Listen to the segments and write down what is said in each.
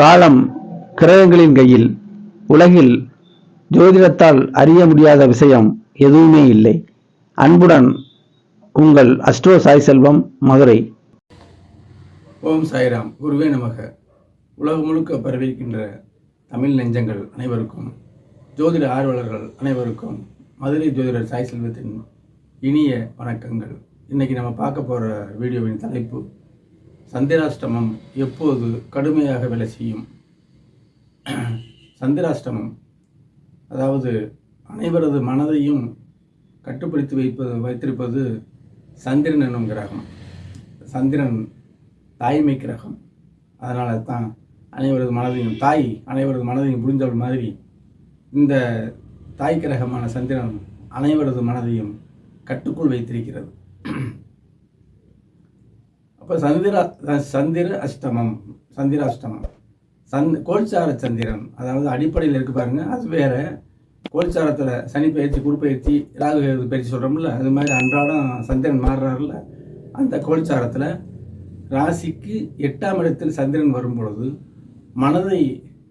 காலம் கிரகங்களின் கையில் உலகில் ஜோதிடத்தால் அறிய முடியாத விஷயம் எதுவுமே இல்லை. அன்புடன் உங்கள் அஸ்ட்ரோ சாய் செல்வம் மதுரை. ஓம் சாய்ராம். குருவே நமக. உலகம் முழுக்க பரவியிருக்கின்ற தமிழ் நெஞ்சங்கள் அனைவருக்கும் ஜோதிட ஆர்வலர்கள் அனைவருக்கும் மதுரை ஜோதிடர் சாய் செல்வத்தின் இனிய வணக்கங்கள். இன்றைக்கி நம்ம பார்க்க போகிற வீடியோவின் தலைப்பு சந்திராஷ்டமம் எப்போது கடுமையாக வேலை செய்யும்? சந்திராஷ்டமம் அதாவது அனைவரது மனதையும் கட்டுப்படுத்தி வைப்பது வைத்திருப்பது சந்திரன் என்னும் கிரகம். சந்திரன் தாய்மை கிரகம். அதனால தான் அனைவரது மனதையும் தாய் அனைவரது மனதையும் புரிந்தவள் மாதிரி இந்த தாய் கிரகமான சந்திரன் அனைவரது மனதையும் கட்டுக்குள் வைத்திருக்கிறது. அப்போ சந்திர சந்திர அஷ்டமம் சந்திராஷ்டமம் சந்த் கோல்சார சந்திரன் அதாவது அடிப்படையில் இருக்கு பாருங்க அது வேற. கோல்சாரத்தில் சனி பயிற்சி குரு பயிற்சி ராகு பயிற்சி சொல்கிறோம்ல அது மாதிரி அன்றாடம் சந்திரன் மாறுறாருல அந்த கோல்சாரத்தில் ராசிக்கு எட்டாம் இடத்தில் சந்திரன் வரும் பொழுது மனதை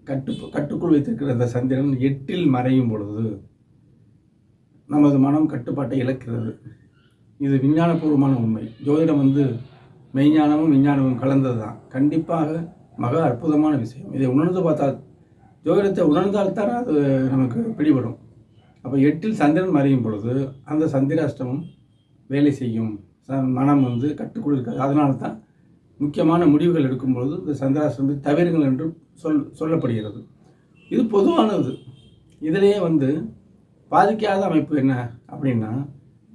கட்டு கட்டுக்குள் வைத்திருக்கிற அந்த சந்திரன் எட்டில் மறையும் பொழுது நமது மனம் கட்டுப்பாட்டை இழக்கிறது. இது விஞ்ஞானபூர்வமான உண்மை. ஜோதிடம் வந்து மெய்ஞானமும் விஞ்ஞானமும் கலந்தது தான் கண்டிப்பாக மக அற்புதமான விஷயம். இதை உணர்ந்து பார்த்தால் ஜோதிடத்தை உணர்ந்தால்தான் அது நமக்கு பிடிபடும். அப்போ எட்டில் சந்திரன் மறையும் பொழுது அந்த சந்திராஷ்டமம் வேலை செய்யும். ச- மனம் வந்து கட்டுக்குள் இருக்காது. அதனால தான் முக்கியமான முடிவுகள் எடுக்கும்பொழுது இந்த சந்திராஷ்டமத்தை தவிருங்கள் என்று சொல் சொல்லப்படுகிறது. இது பொதுவானது. இதிலேயே வந்து பாதிக்காத அமைப்பு என்ன அப்படின்னா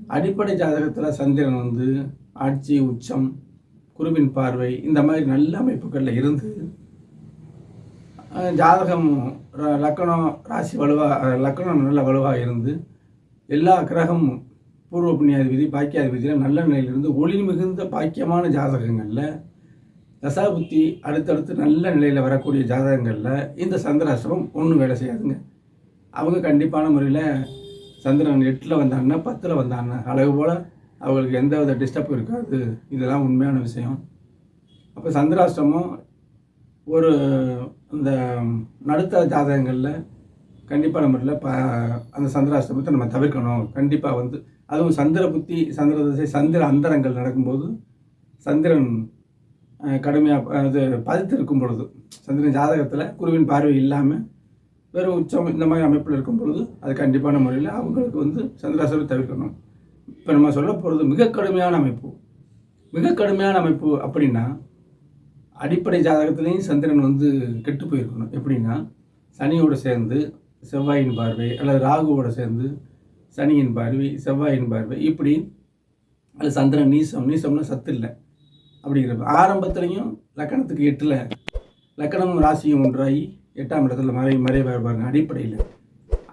அடிப்படை ஜாதகத்தில் சந்திரன் வந்து ஆட்சி உச்சம் குருவின் பார்வை இந்த மாதிரி நல்ல அமைப்புகளில் இருந்து ஜாதகம் லக்கணம் ராசி வலுவாக லக்கணம் நல்ல வலுவாக இருந்து எல்லா கிரகமும் பூர்வ புண்ணியாதிபதி பாக்கியாதிபதியில் நல்ல நிலையிலிருந்து ஒளி மிகுந்த பாக்கியமான ஜாதகங்களில் தசாபுத்தி அடுத்தடுத்து நல்ல நிலையில் வரக்கூடிய ஜாதகங்களில் இந்த சந்திராசிரமம் ஒன்றும் வேலை செய்யாதுங்க. அவங்க கண்டிப்பான முறையில் சந்திரன் எட்டில் வந்தாங்கன்னா பத்தில் வந்தாங்கன்னா அழகு போல் அவங்களுக்கு எந்த வித டிஸ்டர்பும் இருக்காது. இதெல்லாம் உண்மையான விஷயம். அப்போ சந்திராஷ்டமம் ஒரு இந்த நடுத்தர ஜாதகங்களில் கண்டிப்பான முறையில் ப அந்த சந்திராஷ்டமத்தை நம்ம தவிர்க்கணும். கண்டிப்பாக வந்து அதுவும் சந்திர புத்தி சந்திர திசை சந்திர அந்தரங்கள் நடக்கும்போது சந்திரன் கடுமையாக அது பதித்து இருக்கும் பொழுது சந்திரன் ஜாதகத்தில் குருவின் பார்வை இல்லாமல் வெறும் உச்சம் இந்த மாதிரி அமைப்பில் இருக்கும் பொழுது அது கண்டிப்பான முறையில் அவங்களுக்கு வந்து சந்திராசிரமத்தை தவிர்க்கணும். இப்போ நம்ம சொல்ல போகிறது மிக கடுமையான அமைப்பு. மிக கடுமையான அமைப்பு அப்படின்னா அடிப்படை ஜாதகத்துலேயும் சந்திரன் வந்து கெட்டு போயிருக்கணும். எப்படின்னா சனியோடு சேர்ந்து செவ்வாயின் பார்வை அல்லது ராகுவோட சேர்ந்து சனியின் பார்வை செவ்வாயின் பார்வை இப்படி அது சந்திரன் நீசம் நீசம்னா சத்து இல்லை. அப்படிங்கிறப்ப ஆரம்பத்துலேயும் லக்கணத்துக்கு எட்டில் லக்கணமும் ராசியும் ஒன்றாகி எட்டாம் இடத்துல மறை மறைவாக பாருங்க அடிப்படையில்.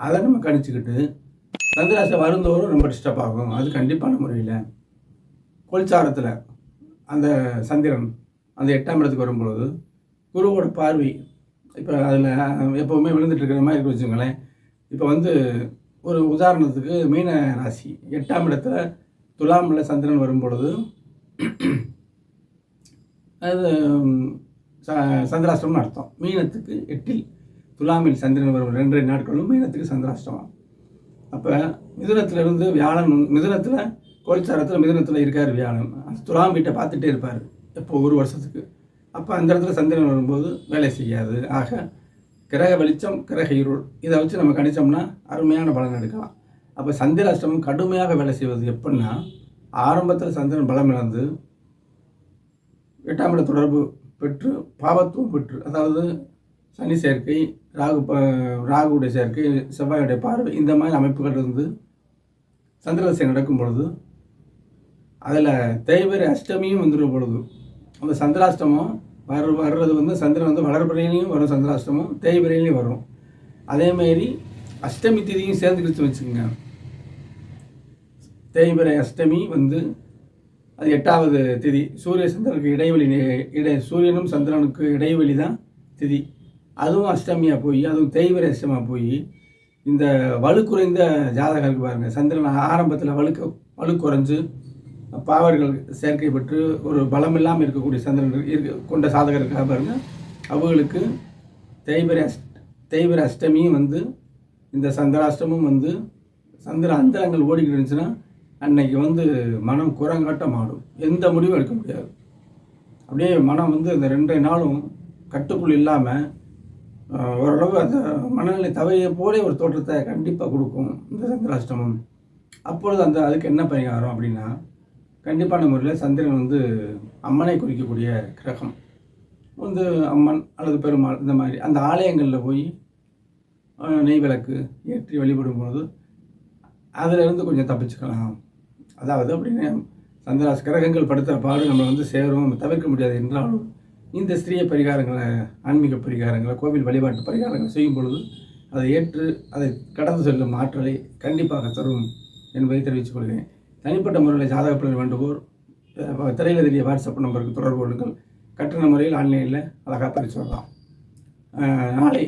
அதை நம்ம கணிச்சுக்கிட்டு சந்திராசை வருந்தோறும் ரொம்ப டிஸ்டர்ப் ஆகும். அது கண்டிப்பான முறையில். கொள்சாரத்தில் அந்த சந்திரன் அந்த எட்டாம் இடத்துக்கு வரும்பொழுது குருவோட பார்வை இப்போ அதில் எப்போவுமே விழுந்துட்டு இருக்கிற மாதிரி இருக்கு வச்சுங்களேன் இப்போ வந்து ஒரு உதாரணத்துக்கு மீன ராசி. எட்டாம் இடத்துல துலாமில் சந்திரன் வரும்பொழுது அது ச- சந்திராஷ்டமம்னு அர்த்தம். மீனத்துக்கு எட்டில் துலாமில் சந்திரன் வரும். ரெண்டரை நாட்களும் மீனத்துக்கு சந்திராஷ்டமம். அப்போ மிதுனத்திலிருந்து வியாழன் மிதுனத்தில் கோழிச்சாரத்தில் மிதுனத்தில் இருக்கார் வியாழன். துலாம் வீட்டை பார்த்துட்டே இருப்பார் எப்போ ஒரு வருஷத்துக்கு. அப்போ அந்த இடத்துல சந்திரன் வரும்போது வேலை செய்யாது. ஆக கிரக வெளிச்சம் கிரக இருள் இதை வச்சு நம்ம கணிச்சோம்னா அருமையான பலன் எடுக்கலாம். அப்போ சந்திர அஷ்டமம் கடுமையாக வேலை செய்வது எப்படின்னா ஆரம்பத்தில் சந்திரன் பலம் இழந்து எட்டாம் இட தொடர்பு பெற்று பாவத்துவம் பெற்று அதாவது சனி சேர்க்கை ராகு ப ராகுடைய சேர்க்கை செவ்வாயுடைய பார்வை இந்த மாதிரி அமைப்புகள் இருந்து சந்திரதசை நடக்கும் பொழுது அதில் தேய்பிரை அஷ்டமியும் வந்துடும் பொழுது அந்த சந்திராஷ்டமம் வர வர்றது வந்து சந்திரன் வந்து வளர்பிறையிலையும் வரும் சந்திராஷ்டமம் தேய்பிரையிலையும் வரும். அதேமாரி அஷ்டமி திதியும் சேர்ந்துக்கிச்சு வச்சுக்கோங்க. தேய்பிரை அஷ்டமி வந்து அது எட்டாவது திதி. சூரிய சந்திரனுக்கு இடைவெளி இடை சூரியனும் சந்திரனுக்கு இடைவெளி தான் திதி. அதுவும் அஷ்டமியாக போய் அதுவும் தேய்பிரை அஷ்டமாக போய் இந்த வலு குறைந்த ஜாதகர்கள் பாருங்கள் பாருங்க. சந்திரன் ஆரம்பத்தில் வலுக்க வலு குறைஞ்சு பாவர்கள் சேர்க்கை பெற்று ஒரு பலம் இல்லாமல் இருக்கக்கூடிய சந்திரன் இருக்க கொண்ட சாதகர் பாருங்கள் அவர்களுக்கு அவங்களுக்கு தெய்வர அஷ்ட அஷ்டமியும் வந்து இந்த சந்திராஷ்டமும் வந்து சந்திர அந்தரங்கள் ஓடிக்கிட்டு இருந்துச்சுன்னா அன்னைக்கு வந்து மனம் குரங்காட்டம் ஆடும் எந்த முடிவும் எடுக்க முடியாது. அப்படியே மனம் வந்து இந்த ரெண்டு நாளும் கட்டுக்குள் இல்லாமல் ஓரளவு அந்த மனநிலை தவையை போலே ஒரு தோற்றத்தை கண்டிப்பாக கொடுக்கும் இந்த சந்திராஷ்டமம். அப்பொழுது அந்த அதுக்கு என்ன பரிகாரம் அப்படின்னா கண்டிப்பான முறையில் சந்திரன் வந்து அம்மனை குறிக்கக்கூடிய கிரகம். வந்து அம்மன் அல்லது பெருமாள் இந்த மாதிரி அந்த ஆலயங்களில் போய் நெய் விளக்கு ஏற்றி வழிபடும் பொழுது அதிலிருந்து கொஞ்சம் தப்பிச்சுக்கலாம். அதாவது அப்படின்னு சந்திராஸ் கிரகங்கள் படுத்துகிற பாடு நம்ம வந்து சேரும் தவிர்க்க முடியாது என்றாலும் இந்த ஸ்திரிய பரிகாரங்களை ஆன்மீக பரிகாரங்களை கோவில் வழிபாட்டு பரிகாரங்களை செய்யும் பொழுது அதை ஏற்று அதை கடந்து செல்லும் ஆற்றலை கண்டிப்பாக தரும் என்பதை தெரிவித்துக் கொள்கிறேன். தனிப்பட்ட முறையில் ஜாதக பலன் வேண்டுவோர் திரையில் தெரிய வாட்ஸ்அப் நம்பருக்கு தொடர்பு கொள்ளுங்கள். கட்டண முறையில் ஆன்லைனில் அழகாக பரிசு வரலாம் அஹ், நாளை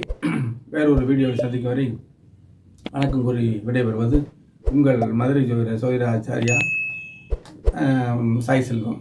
வேறொரு வீடியோவை சந்திக்கும் வரை வணக்கம் கூறி விடைபெறுவது உங்கள் மதுரை ஜோதிட சோதிட ஆச்சாரியா சாய் செல்வம்.